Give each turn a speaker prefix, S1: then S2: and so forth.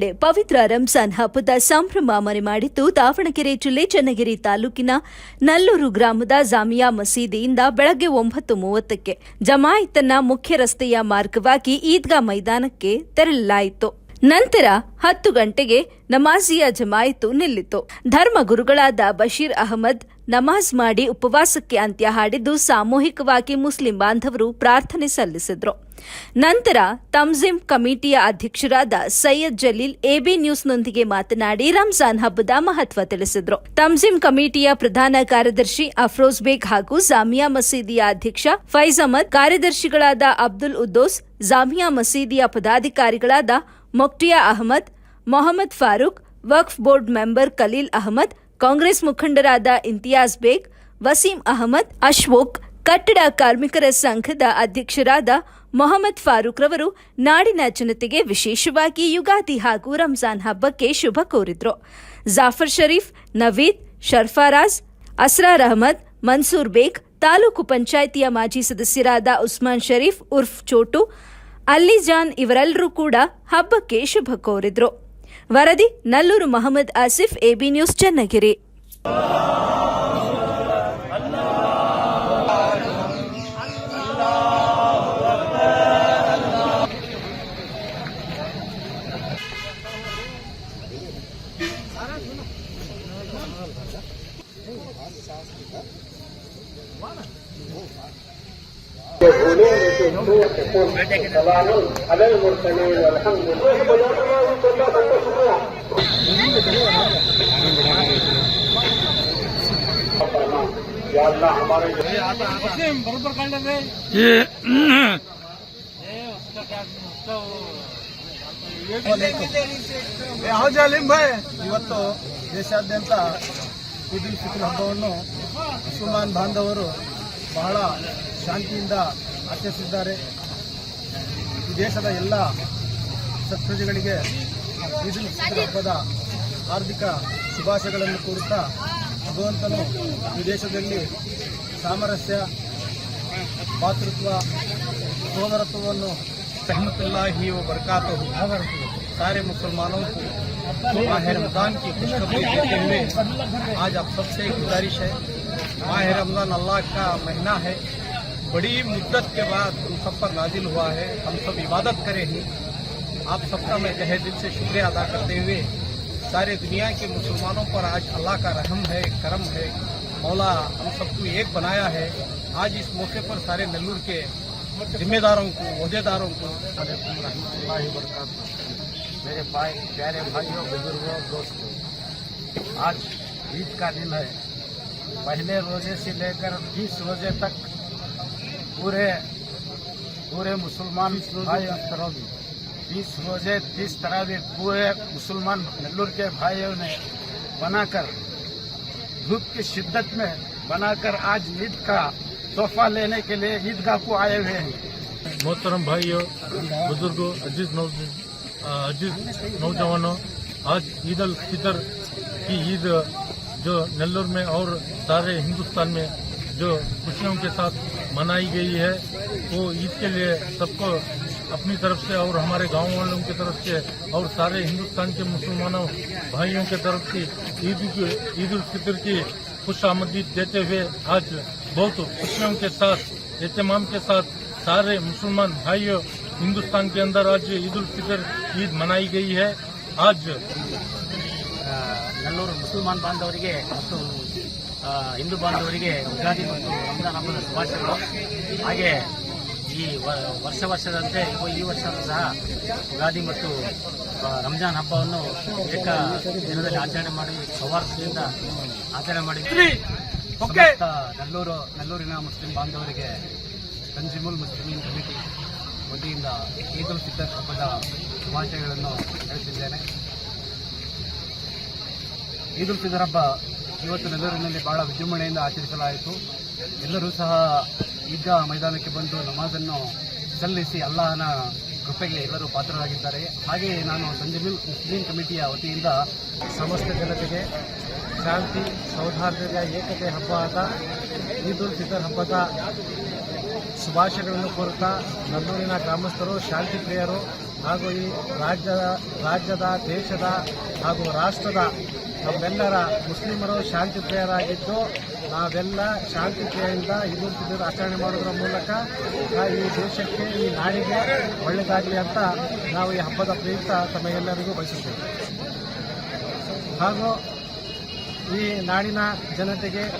S1: ಪವಿತ್ರ ರಂಜಾನ್ ಹಬ್ಬದ ಸಂಭ್ರಮ ಮನೆ ಮಾಡಿದ್ದು ದಾವಣಗೆರೆ ಜಿಲ್ಲೆ ಚನ್ನಗಿರಿ ತಾಲೂಕಿನ ನಲ್ಲೂರು ಗ್ರಾಮದ ಜಾಮಿಯಾ ಮಸೀದಿಯಿಂದ ಬೆಳಗ್ಗೆ ಒಂಬತ್ತು ಮೂವತ್ತಕ್ಕೆ ಜಮಾಯಿತನ್ನ ಮುಖ್ಯ ರಸ್ತೆಯ ಮಾರ್ಗವಾಗಿ ಈದ್ಗಾ ಮೈದಾನಕ್ಕೆ ತೆರಳಲಾಯಿತು. ನಂತರ ಹತ್ತು ಗಂಟೆಗೆ ನಮಾಜಿಯ ಜಮಾಯಿತು ನಿಲ್ಲಿತು. ಧರ್ಮಗುರುಗಳಾದ ಬಶೀರ್ ಅಹಮದ್ ನಮಾಜ್ ಮಾಡಿ ಉಪವಾಸಕ್ಕೆ ಅಂತ್ಯ ಹಾಡಿದ್ದು ಸಾಮೂಹಿಕವಾಗಿ ಮುಸ್ಲಿಂ ಬಾಂಧವರು ಪ್ರಾರ್ಥನೆ ಸಲ್ಲಿಸಿದ್ರು. ನಂತರ ತಮ್ಜಿಮ್ ಕಮಿಟಿಯ ಅಧ್ಯಕ್ಷರಾದ ಸೈಯದ್ ಜಲೀಲ್ ಎಬಿ ನ್ಯೂಸ್ನೊಂದಿಗೆ ಮಾತನಾಡಿ ರಂಜಾನ್ ಹಬ್ಬದ ಮಹತ್ವ ತಿಳಿಸಿದ್ರು. ತಮ್ಜಿಮ್ ಕಮಿಟಿಯ ಪ್ರಧಾನ ಕಾರ್ಯದರ್ಶಿ ಅಫ್ರೋಜ್ ಬೇಗ್ ಹಾಗೂ ಜಾಮಿಯಾ ಮಸೀದಿಯ ಅಧ್ಯಕ್ಷ ಫೈಜ್ ಅಹಮದ್, ಕಾರ್ಯದರ್ಶಿಗಳಾದ ಅಬ್ದುಲ್ ಉದ್ದೋಸ್, ಜಾಮಿಯಾ ಮಸೀದಿಯ ಪದಾಧಿಕಾರಿಗಳಾದ ಮೊಕ್ಟಿಯಾ ಅಹಮದ್, ಮೊಹಮ್ಮದ್ ಫಾರೂಕ್, ವಕ್ಫ್ ಬೋರ್ಡ್ ಮೆಂಬರ್ ಖಲೀಲ್ ಅಹಮದ್, ಕಾಂಗ್ರೆಸ್ ಮುಖಂಡರಾದ ಇಂತಿಯಾಜ್ ಬೇಗ್, ವಸೀಂ ಅಹಮದ್, ಅಶ್ವೋಕ್, ಕಟ್ಟಡ ಕಾರ್ಮಿಕರ ಸಂಘದ ಅಧ್ಯಕ್ಷರಾದ ಮೊಹಮ್ಮದ್ ಫಾರೂಕ್ ರವರು ನಾಡಿನ ಜನತೆಗೆ ವಿಶೇಷವಾಗಿ ಯುಗಾದಿ ಹಾಗೂ ರಂಜಾನ್ ಹಬ್ಬಕ್ಕೆ ಶುಭ ಕೋರಿದ್ರು. ಜಾಫರ್ ಶರೀಫ್ ನವೀದ್, ಶರ್ಫಾರಾಜ್, ಅಸ್ರಾರ್ ಅಹಮದ್, ಮನ್ಸೂರ್ ಬೇಗ್, ತಾಲೂಕು ಪಂಚಾಯಿತಿಯ ಮಾಜಿ ಸದಸ್ಯರಾದ ಉಸ್ಮಾನ್ ಶರೀಫ್ ಉರ್ಫ್ ಚೋಟು ಅಲ್ಲಿಜಾನ್ ಇವರೆಲ್ಲರೂ ಕೂಡ ಹಬ್ಬಕ್ಕೆ ಶುಭ ಕೋರಿದ್ರು. ವರದಿ ನಲ್ಲೂರು ಮಹಮ್ಮದ್ ಆಸಿಫ್ ಎಬಿ ನ್ಯೂಸ್ ಚನ್ನಗಿರಿ.
S2: స్థుతిస్తూ సవాలు
S3: అదే ముర్తని ಇವತ್ತು ದೇಶಾದ್ಯಂತ ಈದ್ ಉಲ್ ಹಬ್ಬವನ್ನು ಮುಸಲ್ಮಾನ್ ಬಾಂಧವರು ಬಹಳ ಶಾಂತಿಯಿಂದ ಆಚರಿಸಿದ್ದಾರೆ ಈ ದೇಶದ ಎಲ್ಲ ಸತ್ಪ್ರಜೆಗಳಿಗೆ ಈದ್ ಉಲ್ ಫಿತ್ರ್ ಹಬ್ಬದ ಹಾರ್ದಿಕ ಶುಭಾಶಯಗಳನ್ನು ಕೋರುತ್ತಾ ಭಗವಂತನು ಈ ದೇಶದಲ್ಲಿ ಸಾಮರಸ್ಯ ಭಾತೃತ್ವ ಸೋದರತ್ವವನ್ನು सहमतुल्लाही व बरकातहू सारे मुसलमानों को माह रमज़ान की खुशखबरी देते हुए आज आप सबसे एक गुजारिश है माह रमज़ान अल्लाह का महीना है बड़ी मुद्दत के बाद हम सब पर नाजिल हुआ है। हम सब इबादत करें हैं। आप सबका मैं तहे दिल से शुक्रिया अदा करते हुए सारे दुनिया के मुसलमानों पर आज अल्लाह का रहम है, करम है। मौला हम सबको एक बनाया है। आज इस मौके पर सारे नल्लूर के जिम्मेदारों को अहदेदारों को। मेरे भाई, प्यारे भाइयों, बुज़ुर्गों, दोस्तों, आज ईद का दिन है। पहले रोज़े से लेकर बीस रोज़े तक पूरे पूरे मुसलमान भाई बीस रोज़े तीस तरह भी पूरे मुसलमान नेल्लूर के भाइयों ने बनाकर, धूप की शिद्दत में बनाकर आज ईद का तोहफा लेने के लिए ईदगाह को आए हुए हैं।
S4: मोहतरम भाइयों, बुज़ुर्गों, अज़ीज़ नौ अज़ीज़ नौजवानों, आज ईद उल फितर की ईद जो नेल्लोर में और सारे हिंदुस्तान में जो खुशियों के साथ मनाई गई है, वो ईद के लिए सबको अपनी तरफ़ से और हमारे गाँव वालों की तरफ़ से और सारे हिंदुस्तान के मुसलमानों भाइयों के तरफ़ से ईद ईद उल फितर की खुश आमदी देते हुए आज बहुत खुशियों के साथ, एहतमाम के साथ सारे मुसलमान भाइयों हिंदुस्तान के अंदर आज ईद उल फितर ईद मनाई गई है। आज
S5: नल्लूर मुसलमान बांधवे ಹಿಂದೂ ಬಾಂಧವರಿಗೆ ಯುಗಾದಿ ಮತ್ತು ರಂಜಾನ್ ಹಬ್ಬದ ಶುಭಾಶಯಗಳು. ಹಾಗೆ ಈ ವರ್ಷ ವರ್ಷದಂತೆ ಈ ವರ್ಷ ಸಹ ಯುಗಾದಿ ಮತ್ತು ರಂಜಾನ್ ಹಬ್ಬವನ್ನು ಏಕ ದಿನದಲ್ಲಿ ಆಚರಣೆ ಮಾಡಿ ಸೌಹಾರ್ದದಿಂದ ಆಚರಣೆ ಮಾಡಿದ್ವಿ ನೆಲ್ಲೂರು ನಲ್ಲೂರು ನಲ್ಲೂರಿನ ಮುಸ್ಲಿಂ ಬಾಂಧವರಿಗೆ ತಂಜಿಮುಲ್ ಮುಸ್ಲಿಂ ಕಮಿಟಿ ವತಿಯಿಂದ ಈಗಲೂ ಫಿತರ್ ಹಬ್ಬದ ಶುಭಾಶಯಗಳನ್ನು ಹೇಳ್ತಿದ್ದೇನೆ ಈದುಲ್ ಫಿತರ್ ಹಬ್ಬ ಇವತ್ತು ನೆಲ್ಲೂರಿನಲ್ಲಿ ಬಹಳ ವಿಜೃಂಭಣೆಯಿಂದ ಆಚರಿಸಲಾಯಿತು. ಎಲ್ಲರೂ ಸಹ ಈದ್ಗಾ ಮೈದಾನಕ್ಕೆ ಬಂದು ನಮಾಜನ್ನು ಸಲ್ಲಿಸಿ ಅಲ್ಲಾಹನ ಕೃಪೆಗೆ ಎಲ್ಲರೂ ಪಾತ್ರರಾಗಿದ್ದಾರೆ. ಹಾಗೆಯೇ ನಾನು ಸಂಜಮಿಲ್ ಮುಸ್ಲಿಂ ಕಮಿಟಿಯ ವತಿಯಿಂದ ಸಮಸ್ತ ಜನತೆಗೆ ಶಾಂತಿ ಸೌಹಾರ್ದತೆಯ ಏಕತೆ ಹಬ್ಬ ಆದ ಈದ್ ಉಲ್ ಫಿತರ್ ಹಬ್ಬದ ಶುಭಾಶಯಗಳನ್ನು ಕೋರುತ್ತಾ ನಲ್ಲೂರಿನ ಗ್ರಾಮಸ್ಥರು ಶಾಂತಿ ಪ್ರಿಯರು
S6: ಹಾಗೂ ಈ ರಾಜ್ಯದ ರಾಜ್ಯದ, ದೇಶದ ಹಾಗೂ ರಾಷ್ಟ್ರದ ನಮ್ಮೆಲ್ಲರ ಮುಸ್ಲಿಮರು ಶಾಂತಿ ಪ್ರಿಯರಾಗಿದ್ದು ನಾವೆಲ್ಲ ಶಾಂತಿ ಪ್ರಿಯಿಂದ ಇದು ಆಚರಣೆ ಮಾಡೋದ್ರ ಮೂಲಕ ಈ ದೇಶಕ್ಕೆ, ಈ ನಾಡಿಗೆ ಒಳ್ಳೆಯದಾಗಲಿ ಅಂತ ನಾವು ಈ ಹಬ್ಬದ ಪ್ರಯುಕ್ತ ಎಲ್ಲರಿಗೂ ಬಯಸುತ್ತೇವೆ. ಹಾಗೂ ಈ ನಾಡಿನ ಜನತೆಗೆ